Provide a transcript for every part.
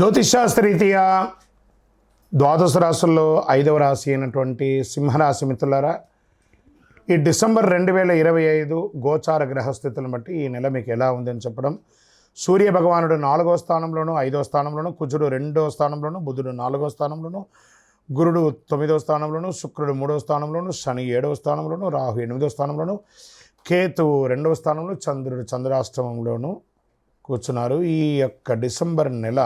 జ్యోతిషాస్త్రరీత్యా ద్వాదశ రాశుల్లో ఐదవ రాశి అయినటువంటి సింహరాశి మిత్రులారా ఈ డిసెంబర్ రెండు వేల ఇరవై ఐదు గోచార గ్రహస్థితులను బట్టి ఈ నెల మీకు ఎలా ఉందని చెప్పడం. సూర్య భగవానుడు నాలుగో స్థానంలోను ఐదో స్థానంలోను కుజుడు రెండో స్థానంలోను బుధుడు నాలుగో స్థానంలోను గురుడు తొమ్మిదో స్థానంలోను శుక్రుడు మూడో స్థానంలోను శని ఏడవ స్థానంలోను రాహు ఎనిమిదో స్థానంలోను కేతువు రెండవ స్థానంలో చంద్రుడు చంద్రాష్టమంలోను కూర్చున్నారు. ఈ యొక్క డిసెంబర్ నెల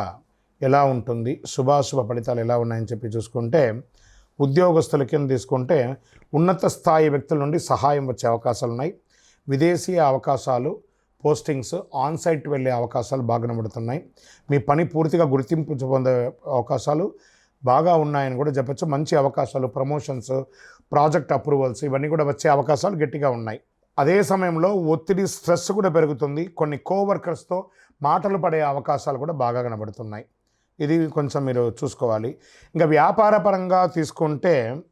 ఎలా ఉంటుంది శుభాశుభ ఫలితాలు ఎలా ఉన్నాయని చెప్పి చూసుకుంటే ఉద్యోగస్తుల కింద తీసుకుంటే ఉన్నత స్థాయి వ్యక్తుల నుండి సహాయం వచ్చే అవకాశాలు ఉన్నాయి. విదేశీ అవకాశాలు పోస్టింగ్స్ ఆన్ సైట్ వెళ్ళే అవకాశాలు బాగా కనబడుతున్నాయి. మీ పని పూర్తిగా గుర్తింపు పొందే అవకాశాలు బాగా ఉన్నాయని కూడా చెప్పచ్చు. మంచి అవకాశాలు ప్రమోషన్స్ ప్రాజెక్ట్ అప్రూవల్స్ ఇవన్నీ కూడా వచ్చే అవకాశాలు గట్టిగా ఉన్నాయి. అదే సమయంలో ఒత్తిడి స్ట్రెస్ కూడా పెరుగుతుంది. కొన్ని కోవర్కర్స్తో మాటలు పడే అవకాశాలు కూడా బాగా కనబడుతున్నాయి. ఇది కొంచెం మీరు చూసుకోవాలి. ఇంకా వ్యాపార పరంగా తీసుకుంటే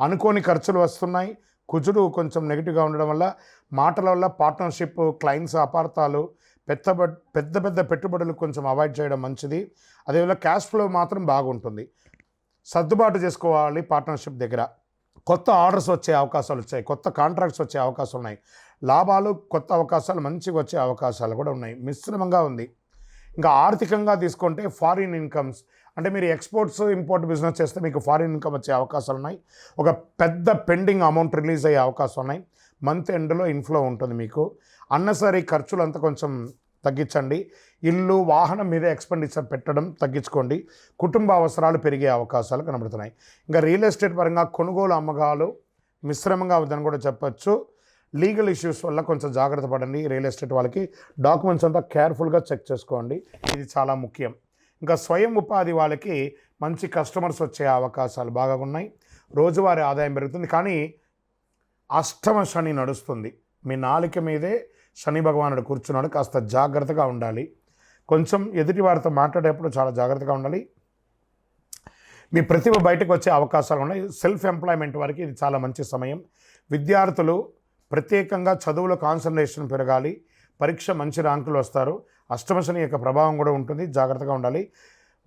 అనుకోని ఖర్చులు వస్తున్నాయి. కుజుడు కొంచెం నెగిటివ్గా ఉండడం వల్ల మాటల వల్ల పార్ట్నర్షిప్ క్లయింట్స్ అపార్థాలు పెద్ద పెద్ద పెద్ద పెట్టుబడులు కొంచెం అవాయిడ్ చేయడం మంచిది. అదేవిధంగా క్యాష్ ఫ్లో మాత్రం బాగుంటుంది. సర్దుబాటు చేసుకోవాలి పార్ట్నర్షిప్ దగ్గర. కొత్త ఆర్డర్స్ వచ్చే అవకాశాలు వచ్చాయి. కొత్త కాంట్రాక్ట్స్ వచ్చే అవకాశాలు ఉన్నాయి. లాభాలు కొత్త అవకాశాలు మంచిగా వచ్చే అవకాశాలు కూడా ఉన్నాయి. మిశ్రమంగా ఉంది. ఇంకా ఆర్థికంగా తీసుకుంటే ఫారిన్ ఇన్కమ్స్ అంటే మీరు ఎక్స్పోర్ట్స్ ఇంపోర్ట్ బిజినెస్ చేస్తే మీకు ఫారిన్ ఇన్కమ్ వచ్చే అవకాశాలు ఉన్నాయి. ఒక పెద్ద పెండింగ్ అమౌంట్ రిలీజ్ అయ్యే అవకాశం ఉన్నాయి. మంత్ ఎండ్లో ఇన్ఫ్లో ఉంటుంది మీకు. అన్నసరీ ఖర్చులు అంతా కొంచెం తగ్గించండి. ఇల్లు వాహనం మీద ఎక్స్పెండిచర్ పెట్టడం తగ్గించుకోండి. కుటుంబ అవసరాలు పెరిగే అవకాశాలు కనబడుతున్నాయి. ఇంకా రియల్ ఎస్టేట్ పరంగా కొనుగోలు అమ్మకాలు మిశ్రమంగా ఉందని కూడా చెప్పచ్చు. లీగల్ ఇష్యూస్ వల్ల కొంచెం జాగ్రత్త పడండి. రియల్ ఎస్టేట్ వాళ్ళకి డాక్యుమెంట్స్ అంతా కేర్ఫుల్గా చెక్ చేసుకోండి. ఇది చాలా ముఖ్యం. ఇంకా స్వయం ఉపాధి వాళ్ళకి మంచి కస్టమర్స్ వచ్చే అవకాశాలు బాగా ఉన్నాయి. రోజువారీ ఆదాయం పెరుగుతుంది. కానీ అష్టమ శని నడుస్తుంది. మీ నాలిక మీదే శని భగవానుడు కూర్చున్నాడు. కాస్త జాగ్రత్తగా ఉండాలి. కొంచెం ఎదుటి వారితో మాట్లాడేటప్పుడు చాలా జాగ్రత్తగా ఉండాలి. మీ ప్రతిభ బయటకు వచ్చే అవకాశాలు ఉన్నాయి. సెల్ఫ్ ఎంప్లాయ్మెంట్ వారికి ఇది చాలా మంచి సమయం. విద్యార్థులు ప్రత్యేకంగా చదువులో కాన్సన్ట్రేషన్ పెరగాలి. పరీక్ష మంచి ర్యాంకులు వస్తారు. అష్టమ శని యొక్క ప్రభావం కూడా ఉంటుంది. జాగ్రత్తగా ఉండాలి.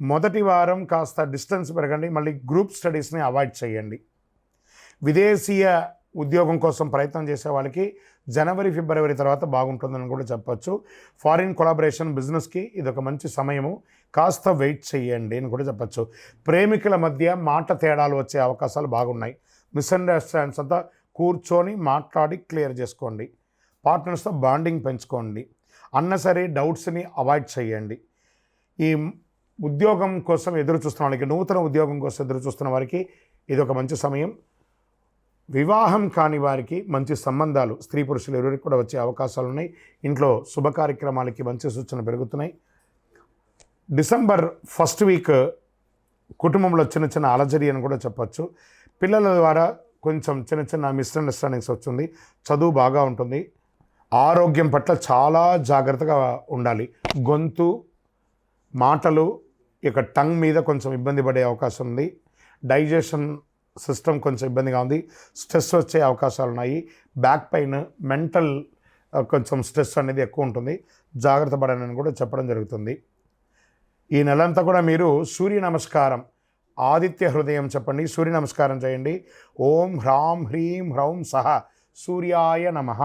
మొదటి వారం కాస్త డిస్టెన్స్ పెరగండి. మళ్ళీ గ్రూప్ స్టడీస్ని అవాయిడ్ చేయండి. విదేశీయ ఉద్యోగం కోసం ప్రయత్నం చేసే వాళ్ళకి జనవరి ఫిబ్రవరి తర్వాత బాగుంటుందని కూడా చెప్పచ్చు. ఫారిన్ కొలాబరేషన్ బిజినెస్కి ఇది ఒక మంచి సమయము. కాస్త వెయిట్ చేయండి అని కూడా చెప్పచ్చు. ప్రేమికుల మధ్య మాట తేడాలు వచ్చే అవకాశాలు బాగున్నాయి. మిస్అండర్స్టాండ్స్ అంతా కూర్చొని మాట్లాడి క్లియర్ చేసుకోండి. పార్ట్నర్స్తో బాండింగ్ పెంచుకోండి. అన్నసరీ డౌట్స్ని అవాయిడ్ చేయండి. ఈ ఉద్యోగం కోసం ఎదురు చూస్తున్న వాళ్ళకి నూతన ఉద్యోగం కోసం ఎదురు చూస్తున్న వారికి ఇది ఒక మంచి సమయం. వివాహం కాని వారికి మంచి సంబంధాలు స్త్రీ పురుషులు ఎవరికి కూడా వచ్చే అవకాశాలు ఉన్నాయి. ఇంట్లో శుభ కార్యక్రమాలకి మంచి సూచన పెరుగుతున్నాయి. డిసెంబర్ ఫస్ట్ వీక్ కుటుంబంలో చిన్న చిన్న అలజడి అని కూడా చెప్పచ్చు. పిల్లల ద్వారా కొంచెం చిన్న చిన్న మిస్అండర్స్టాండింగ్స్ వస్తుంది. చదువు బాగా ఉంటుంది. ఆరోగ్యం పట్ల చాలా జాగ్రత్తగా ఉండాలి. గొంతు మాటలు ఇక టంగ్ మీద కొంచెం ఇబ్బంది పడే అవకాశం ఉంది. డైజెషన్ సిస్టమ్ కొంచెం ఇబ్బందిగా ఉంది. స్ట్రెస్ వచ్చే అవకాశాలు ఉన్నాయి. బ్యాక్ పెయిన్ మెంటల్ కొంచెం స్ట్రెస్ అనేది ఎక్కువ ఉంటుంది. జాగ్రత్త పడనని కూడా చెప్పడం జరుగుతుంది. ఈ నెలంతా కూడా మీరు సూర్య నమస్కారం ఆదిత్య హృదయం చెప్పండి సూర్య నమస్కారం చేయండి. ఓం హ్రాం హ్రీం హ్రౌం సహ సూర్యాయ నమః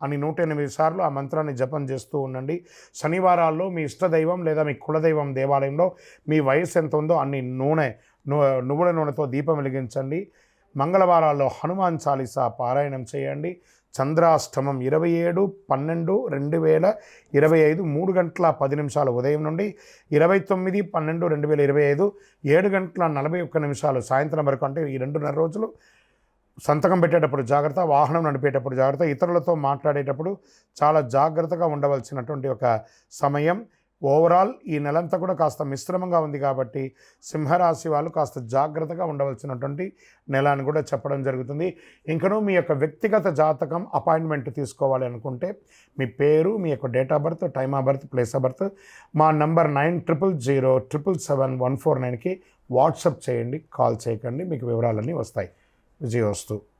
అని నూట ఎనిమిది సార్లు ఆ మంత్రాన్ని జపం చేస్తూ ఉండండి. శనివారాల్లో మీ ఇష్టదైవం లేదా మీ కులదైవం దేవాలయంలో మీ వయసు ఎంత ఉందో అన్ని నూనె నువ్వుల నూనెతో దీపం వెలిగించండి. మంగళవారాల్లో హనుమాన్ చాలీసా పారాయణం చేయండి. చంద్రాష్టమం ఇరవై ఏడు పన్నెండు రెండు వేల ఇరవై ఐదు మూడు గంటల పది నిమిషాలు ఉదయం నుండి ఇరవై తొమ్మిది పన్నెండు రెండు వేల ఇరవై ఐదు ఏడు గంటల నలభై ఒక్క నిమిషాలు సాయంత్రం వరకు అంటే ఈ రెండున్నర రోజులు సంతకం పెట్టేటప్పుడు జాగ్రత్త వాహనం నడిపేటప్పుడు జాగ్రత్త ఇతరులతో మాట్లాడేటప్పుడు చాలా జాగ్రత్తగా ఉండవలసినటువంటి ఒక సమయం. ఓవరాల్ ఈ నెలంతా కూడా కాస్త మిశ్రమంగా ఉంది కాబట్టి సింహరాశి వాళ్ళు కాస్త జాగ్రత్తగా ఉండవలసినటువంటి నెల అని కూడా చెప్పడం జరుగుతుంది. ఇంకనూ మీ యొక్క వ్యక్తిగత జాతకం అపాయింట్మెంట్ తీసుకోవాలి అనుకుంటే మీ పేరు మీ యొక్క date of birth time of birth place of birth మా number nine triple zero triple seven one four నైన్కి వాట్సప్ చేయండి కాల్ చేయకండి మీకు వివరాలన్నీ వస్తాయి. విజయోస్తు.